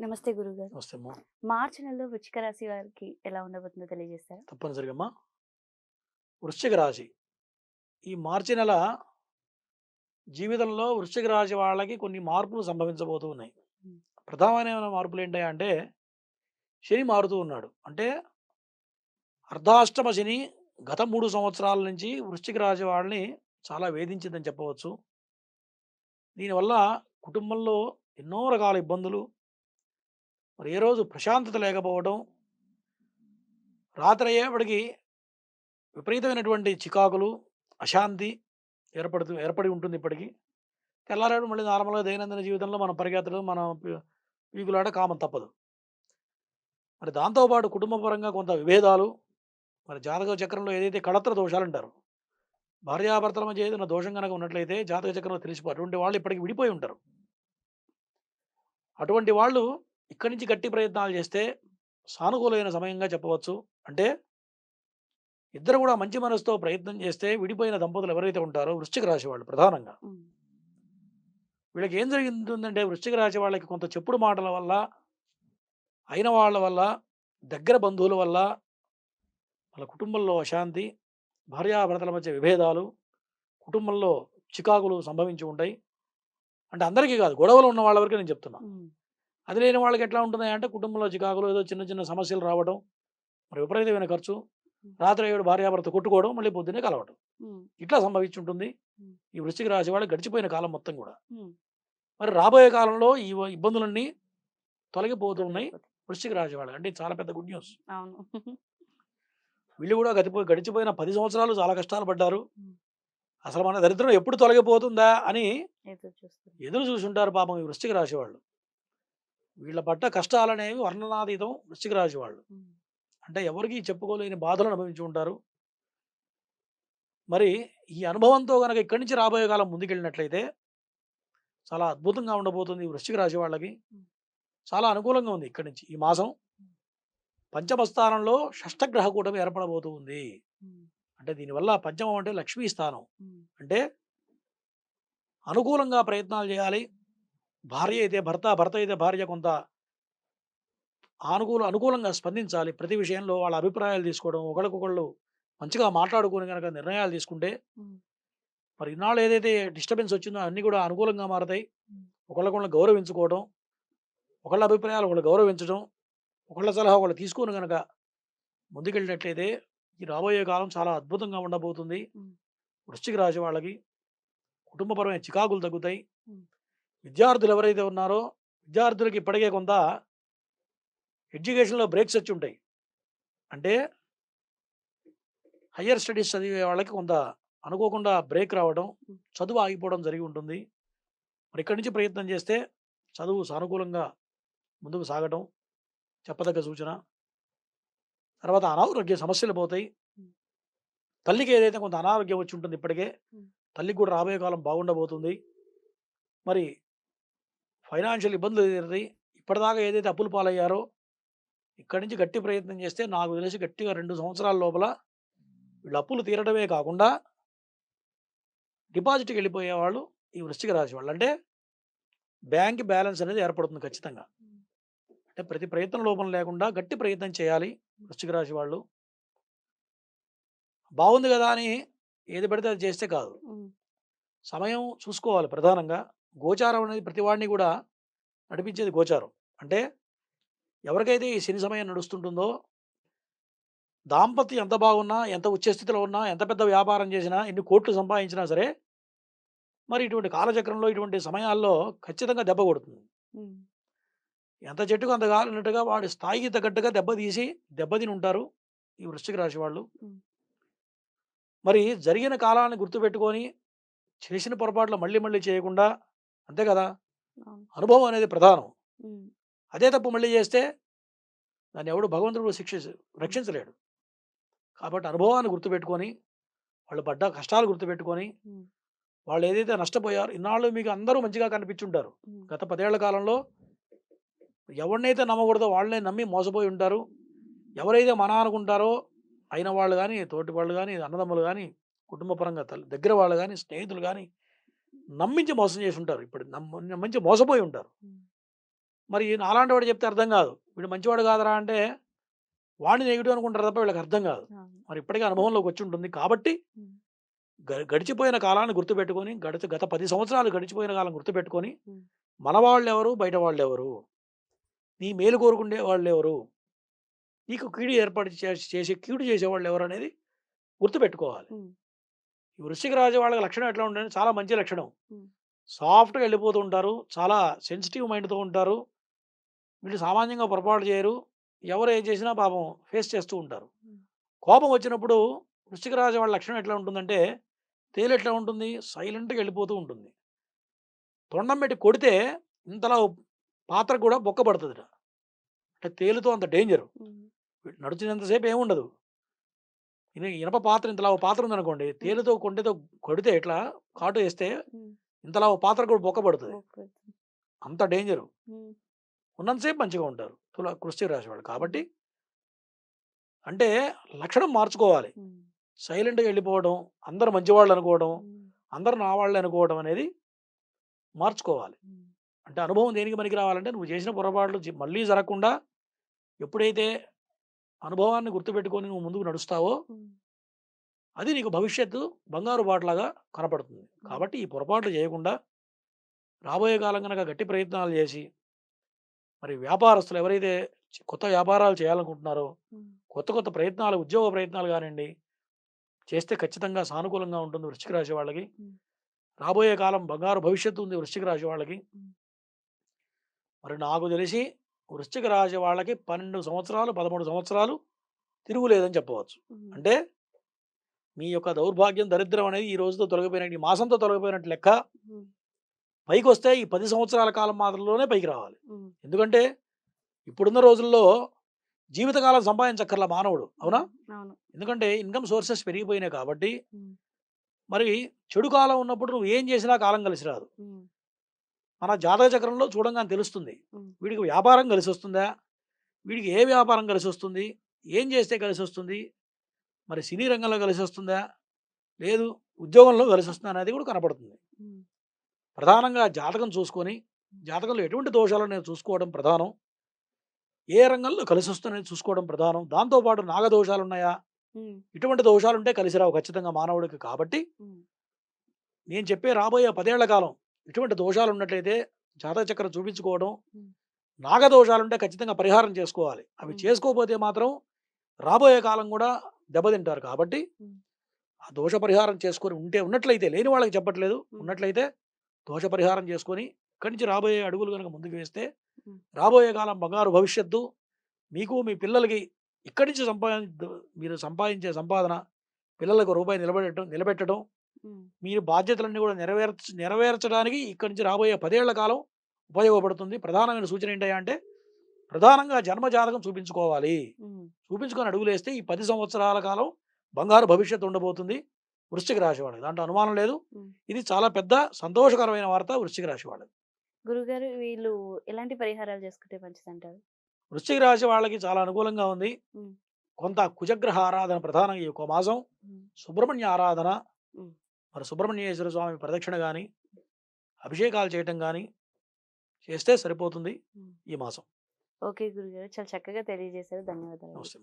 నమస్తే గురుగారు. నమస్తే అమ్మా. మార్చి నెలలో వృచ్చిక రాశి వారికి ఎలా ఉండబోతుందో తెలియజేస్తారా? తప్పనిసరిగా అమ్మా. వృశ్చిక రాశి. ఈ మార్చి నెల జీవితంలో వృశ్చిక రాశి వాళ్ళకి కొన్ని మార్పులు సంభవించబోతూ ఉన్నాయి. ప్రధానమైన మార్పులు ఏంటి అంటే శని మారుతూ ఉన్నాడు. అంటే అర్ధాష్టమ శని గత మూడు సంవత్సరాల నుంచి వృశ్చిక రాశి వాళ్ళని చాలా వేధించిందని చెప్పవచ్చు. దీనివల్ల కుటుంబంలో ఎన్నో రకాల ఇబ్బందులు మరి ఏ రోజు ప్రశాంతత లేకపోవడం రాత్రి అయ్యేపటికి విపరీతమైనటువంటి చికాకులు అశాంతి ఏర్పడుతూ ఏర్పడి ఉంటుంది ఇప్పటికీ. తెల్లారాడు మళ్ళీ నార్మల్గా దైనందిన జీవితంలో మనం పరిగెత్తడం మనం పీ- పీకులాట కామం తప్పదు. మరి దాంతోపాటు కుటుంబపరంగా కొంత విభేదాలు మరి జాతక చక్రంలో ఏదైతే కళత్ర దోషాలు అంటారు భార్యాభర్తల మధ్య ఏదైనా దోషం కనుక ఉన్నట్లయితే జాతక చక్రంలో తెలిసిపో అటువంటి వాళ్ళు ఇప్పటికి విడిపోయి ఉంటారు. అటువంటి వాళ్ళు ఇక్కడి నుంచి గట్టి ప్రయత్నాలు చేస్తే సానుకూలమైన సమయంగా చెప్పవచ్చు. అంటే ఇద్దరు కూడా మంచి మనసుతో ప్రయత్నం చేస్తే విడిపోయిన దంపతులు ఎవరైతే ఉంటారో వృశ్చిక రాశి వాళ్ళు ప్రధానంగా. వీళ్ళకి ఏం జరుగుతుందంటే వృశ్చిక రాశి వాళ్ళకి కొంత చెప్పుడు మాటల వల్ల అయిన వాళ్ళ వల్ల దగ్గర బంధువుల వల్ల వాళ్ళ కుటుంబంలో అశాంతి భార్యాభర్తల మధ్య విభేదాలు కుటుంబంలో చికాకులు సంభవించి ఉంటాయి. అంటే అందరికీ కాదు గొడవలు ఉన్న వాళ్ళ వరకు నేను చెప్తున్నా. అది లేని వాళ్ళకి ఎట్లా ఉంటుంది అంటే కుటుంబంలో చికాకులు ఏదో చిన్న చిన్న సమస్యలు రావడం మరి విపరీతమైన ఖర్చు రాత్రి ఏడు భార్యాభర్త కొట్టుకోవడం మళ్ళీ పొద్దున్నే కలవడం ఇట్లా సంభవించి ఉంటుంది మ్మ్. ఈ వృశ్చిక రాశి వాళ్ళు గడిచిపోయిన కాలం మొత్తం కూడా. మరి రాబోయే కాలంలో ఈ ఇబ్బందులన్నీ తొలగిపోతున్నాయి వృశ్చిక రాశి వాళ్ళకి. అంటే చాలా పెద్ద గుడ్ న్యూస్. వీళ్ళు కూడా గతిపో గడిచిపోయిన పది సంవత్సరాలు చాలా కష్టాలు పడ్డారు. అసలు మన దరిద్రం ఎప్పుడు తొలగిపోతుందా అని ఎదురు చూసుంటారు పాపం ఈ వృశ్చిక రాశి వాళ్ళు. వీళ్ళ పట్ట కష్టాలు అనేవి వర్ణనాతీతం వృశ్చిక రాశి వాళ్ళు. అంటే ఎవరికి చెప్పుకోలేని బాధలు అనుభవించి ఉంటారు. మరి ఈ అనుభవంతో కనుక ఇక్కడి నుంచి రాబోయే కాలం ముందుకెళ్ళినట్లయితే చాలా అద్భుతంగా ఉండబోతుంది వృశ్చిక రాశి వాళ్ళకి. చాలా అనుకూలంగా ఉంది ఇక్కడి నుంచి ఈ మాసం. పంచమ స్థానంలో షష్టగ్రహ కూటమి ఏర్పడబోతూ ఉంది అంటే దీనివల్ల పంచమం అంటే లక్ష్మీ స్థానం. అంటే అనుకూలంగా ప్రయత్నాలు చేయాలి. భార్య అయితే భర్త భర్త అయితే భార్య కొంత అనుకూల అనుకూలంగా స్పందించాలి ప్రతి విషయంలో వాళ్ళ అభిప్రాయాలు తీసుకోవడం ఒకరికొకళ్ళు మంచిగా మాట్లాడుకుని కనుక నిర్ణయాలు తీసుకుంటే మరి ఇన్నాళ్ళు ఏదైతే డిస్టర్బెన్స్ వచ్చిందో అన్నీ కూడా అనుకూలంగా మారతాయి. ఒకళ్ళకొకళ్ళు గౌరవించుకోవడం ఒకళ్ళ అభిప్రాయాలు ఒకళ్ళు గౌరవించడం ఒకళ్ళ సలహా ఒకళ్ళు తీసుకొని కనుక ముందుకెళ్ళినట్లయితే ఈ రాబోయే కాలం చాలా అద్భుతంగా ఉండబోతుంది. వృశ్చిక రాశి వాళ్ళకి కుటుంబపరమైన చికాకులు తగ్గుతాయి. విద్యార్థులు ఎవరైతే ఉన్నారో విద్యార్థులకి ఇప్పటికే కొంత ఎడ్యుకేషన్లో బ్రేక్స్ వచ్చి ఉంటాయి అంటే హయ్యర్ స్టడీస్ చదివే వాళ్ళకి కొంత అనుకోకుండా బ్రేక్ రావడం. చదువు ఆగిపోవడం జరిగి ఉంటుంది మరి ఇక్కడి నుంచి ప్రయత్నం చేస్తే చదువు సానుకూలంగా ముందుకు సాగటం చెప్పదగ్గ సూచన తర్వాత అనారోగ్య సమస్యలు పోతాయి. తల్లికి ఏదైతే కొంత అనారోగ్యం వచ్చి ఉంటుంది ఇప్పటికే. తల్లికి కూడా రాబోయే కాలం బాగుండబోతుంది మరి ఫైనాన్షియల్ ఇబ్బందులు ఎదురవుతాయి ఇప్పటిదాకా ఏదైతే అప్పులు పాలయ్యారో ఇక్కడి నుంచి గట్టి ప్రయత్నం చేస్తే నాకు తెలిసి గట్టిగా రెండు సంవత్సరాల లోపల వీళ్ళు అప్పులు తీరడమే కాకుండా డిపాజిట్కి వెళ్ళిపోయే వాళ్ళు ఈ వృశ్చిక రాశి వాళ్ళు. అంటే బ్యాంక్ బ్యాలెన్స్ అనేది ఏర్పడుతుంది ఖచ్చితంగా. అంటే ప్రతి ప్రయత్నం లోపం లేకుండా గట్టి ప్రయత్నం చేయాలి వృశ్చిక రాశి వాళ్ళు. బాగుంది కదా అని ఏది పడితే అది చేస్తే కాదు. సమయం చూసుకోవాలి ప్రధానంగా. గోచారం అనేది ప్రతి వాడిని కూడా నడిపించేది గోచారం. అంటే ఎవరికైతే ఈ శని సమయం నడుస్తుంటుందో దాంపత్యం ఎంత బాగున్నా ఎంత ఉచ్చ స్థితిలో ఉన్నా ఎంత పెద్ద వ్యాపారం చేసినా ఎన్ని కోట్లు సంపాదించినా సరే మరి ఇటువంటి కాలచక్రంలో ఇటువంటి సమయాల్లో ఖచ్చితంగా దెబ్బ కొడుతుంది. ఎంత చెట్టుకు అంత కాలినట్టుగా వాడి స్థాయికి తగ్గట్టుగా దెబ్బ తీసి దెబ్బతిని ఉంటారు ఈ వృశ్చిక రాశి వాళ్ళు. మరి జరిగిన కాలాన్ని గుర్తుపెట్టుకొని చేసిన పొరపాట్లు మళ్ళీ మళ్ళీ చేయకుండా అంతే కదా! అనుభవం అనేది ప్రధానం. అదే తప్పు మళ్ళీ చేస్తే దాన్ని ఎవడు భగవంతుడు శిక్ష రక్షించలేడు. కాబట్టి అనుభవాన్ని గుర్తుపెట్టుకొని వాళ్ళు పడ్డ కష్టాలు గుర్తుపెట్టుకొని వాళ్ళు ఏదైతే నష్టపోయారో ఇన్నాళ్ళు మీకు అందరూ మంచిగా కనిపించుంటారు. గత పదేళ్ళ కాలంలో ఎవరినైతే నమ్మకూడదో వాళ్ళనే నమ్మి మోసపోయి ఉంటారు. ఎవరైతే మన అనుకుంటారో అయిన వాళ్ళు కానీ తోటి వాళ్ళు కానీ అన్నదమ్ములు కానీ కుటుంబ పరంగా తల్లి దగ్గర వాళ్ళు కానీ స్నేహితులు కానీ నమ్మించి మోసం చేసి ఉంటారు. ఇప్పుడు నమ్మ నమ్మించి మోసపోయి ఉంటారు. మరి నాలాంటి వాడు చెప్తే అర్థం కాదు. వీడు మంచివాడు కాదరా అంటే వాడిని నెగిటివ్ అనుకుంటారు తప్ప వీళ్ళకి అర్థం కాదు. మరి ఇప్పటికే అనుభవంలోకి వచ్చి ఉంటుంది కాబట్టి గడిచిపోయిన కాలాన్ని గుర్తుపెట్టుకొని గడిచి గత పది సంవత్సరాలు గడిచిపోయిన కాలం గుర్తుపెట్టుకొని. మన వాళ్ళు ఎవరు బయట వాళ్ళు ఎవరు నీ మేలు కోరుకుండే వాళ్ళు ఎవరు నీకు కీడు ఏర్పాటు చేసే కీడు చేసేవాళ్ళు ఎవరు అనేది గుర్తుపెట్టుకోవాలి. ఈ వృశ్చిక రాజు వాళ్ళ లక్షణం ఎట్లా ఉంటుంది చాలా మంచి లక్షణం. సాఫ్ట్గా వెళ్ళిపోతూ ఉంటారు చాలా సెన్సిటివ్ మైండ్తో ఉంటారు. వీళ్ళు సామాన్యంగా పొరపాటు చేయరు. ఎవరు ఏం చేసినా పాపం ఫేస్ చేస్తూ ఉంటారు. కోపం వచ్చినప్పుడు వృశ్చిక రాజు వాళ్ళ లక్షణం ఎట్లా ఉంటుందంటే తేలు ఎట్లా ఉంటుంది? సైలెంట్గా వెళ్ళిపోతూ ఉంటుంది. తొండం పెట్టి కొడితే ఇంతలా పాత్ర కూడా బొక్క పడుతుంది అంటే తేలుతో అంత డేంజర్. నడుచినంతసేపు ఏముండదు ఇన- ఇనప పాత్ర ఇంతలా ఓ పాత్ర ఉందనుకోండి తేలుతో కొంటెతో కొడితే ఇట్లా కాటు వేస్తే. ఇంతలా ఓ పాత్ర కూడా బొక్క పడుతుంది. అంత డేంజరు. ఉన్నంతసేపు మంచిగా ఉంటారు తుల కృష్టి రాశి వాళ్ళు కాబట్టి అంటే లక్షణం మార్చుకోవాలి. సైలెంట్గా వెళ్ళిపోవడం అందరు మంచివాళ్ళు అనుకోవడం. అందరు నా వాళ్ళు అనుకోవడం అనేది మార్చుకోవాలి. అంటే అనుభవం దేనికి పనికి రావాలంటే నువ్వు చేసిన పొరపాట్లు మళ్ళీ జరగకుండా ఎప్పుడైతే అనుభవాన్ని గుర్తుపెట్టుకొని నువ్వు ముందుకు నడుస్తావో. అది నీకు భవిష్యత్తు బంగారు బాటలాగా కనపడుతుంది కాబట్టి ఈ పొరపాట్లు చేయకుండా రాబోయే కాలం కనుక గట్టి ప్రయత్నాలు చేసి మరి వ్యాపారస్తులు ఎవరైతే కొత్త వ్యాపారాలు చేయాలనుకుంటున్నారో. కొత్త కొత్త ప్రయత్నాలు ఉద్యోగ ప్రయత్నాలు కానివ్వండి చేస్తే ఖచ్చితంగా సానుకూలంగా ఉంటుంది వృశ్చిక రాశి వాళ్ళకి. రాబోయే కాలం బంగారు భవిష్యత్తు ఉంది వృశ్చిక రాశి వాళ్ళకి. మరి నాకు తెలిసి వృశ్చిక రాశి వాళ్ళకి పన్నెండు సంవత్సరాలు పదమూడు సంవత్సరాలు తిరుగులేదని చెప్పవచ్చు. అంటే మీ యొక్క దౌర్భాగ్యం దరిద్రం అనేది ఈ రోజుతో తొలగిపోయినట్టు ఈ మాసంతో తొలగిపోయినట్టు లెక్క. పైకి వస్తే ఈ పది సంవత్సరాల కాలం మాత్రంలోనే పైకి రావాలి. ఎందుకంటే ఇప్పుడున్న రోజుల్లో జీవితకాలం సంపాదించక్కర్ల మానవుడు అవునా ఎందుకంటే ఇన్కమ్ సోర్సెస్ పెరిగిపోయినాయి కాబట్టి. మరి చెడు కాలం ఉన్నప్పుడు నువ్వు ఏం చేసినా కాలం కలిసి రాదు. మన జాతక చక్రంలో చూడంగానే తెలుస్తుంది. వీడికి వ్యాపారం కలిసి వస్తుందా వీడికి ఏ వ్యాపారం కలిసి వస్తుంది ఏం చేస్తే కలిసి వస్తుంది మరి సినీ రంగంలో కలిసి వస్తుందా లేదు ఉద్యోగంలో కలిసి వస్తుందా అనేది కూడా కనపడుతుంది. ప్రధానంగా జాతకం చూసుకొని జాతకంలో ఎటువంటి దోషాలు నేను చూసుకోవడం ప్రధానం. ఏ రంగంలో కలిసి వస్తుందని చూసుకోవడం ప్రధానం. దాంతోపాటు నాగదోషాలు ఉన్నాయా. ఇటువంటి దోషాలు ఉంటే కలిసి రావు ఖచ్చితంగా మానవుడికి. కాబట్టి. నేను చెప్పే రాబోయే పదేళ్ళ కాలం ఇటువంటి దోషాలు ఉన్నట్లయితే జాతక చక్రం చూపించుకోవడం ఉమ్. నాగదోషాలు ఉంటే ఖచ్చితంగా పరిహారం చేసుకోవాలి అవి. చేసుకోకపోతే మాత్రం రాబోయే కాలం కూడా దెబ్బతింటారు కాబట్టి. ఆ దోష పరిహారం చేసుకొని ఉంటే ఉన్నట్లయితే లేని వాళ్ళకి చెప్పట్లేదు. ఉన్నట్లయితే దోష పరిహారం చేసుకొని ఇక్కడి నుంచి రాబోయే అడుగులు కనుక ముందుకు వేస్తే. రాబోయే కాలం బంగారు భవిష్యత్తు మీకు మీ పిల్లలకి ఇక్కడి నుంచి సంపాది మీరు సంపాదించే సంపాదన పిల్లలకు రూపాయి నిలబెట్టడం నిలబెట్టడం. మీరు బాధ్యతలన్నీ కూడా నెరవేర్చ నెరవేర్చడానికి ఇక్కడి నుంచి రాబోయే పదేళ్ళ కాలం ఉపయోగపడుతుంది ప్రధానమైన సూచన ఏంటంటే అంటే ప్రధానంగా జన్మ జాతకం చూపించుకోవాలి. చూపించుకొని అడుగులు వేస్తే ఈ పది సంవత్సరాల కాలం బంగారు భవిష్యత్తు ఉండబోతుంది వృశ్చిక రాశి వాళ్ళకి దాంట్లో అనుమానం లేదు. ఇది చాలా పెద్ద సంతోషకరమైన వార్త వృశ్చిక రాశి వాళ్ళకి గురుగారు వీళ్ళు ఎలాంటి పరిహారాలు చేసుకుంటే మంచిది అంటారు వృశ్చిక రాశి వాళ్ళకి చాలా అనుకూలంగా ఉంది. కొంత కుజగ్రహ ఆరాధన ప్రధానంగా ఈ ఒక మాసం. సుబ్రహ్మణ్య ఆరాధన. మరి సుబ్రహ్మణ్యేశ్వర స్వామి ప్రదక్షిణ కానీ అభిషేకాలు చేయటం కానీ చేస్తే సరిపోతుంది. ఈ మాసం ఓకే గురుగారు చాలా చక్కగా తెలియజేశారు ధన్యవాదాలు నమస్తే.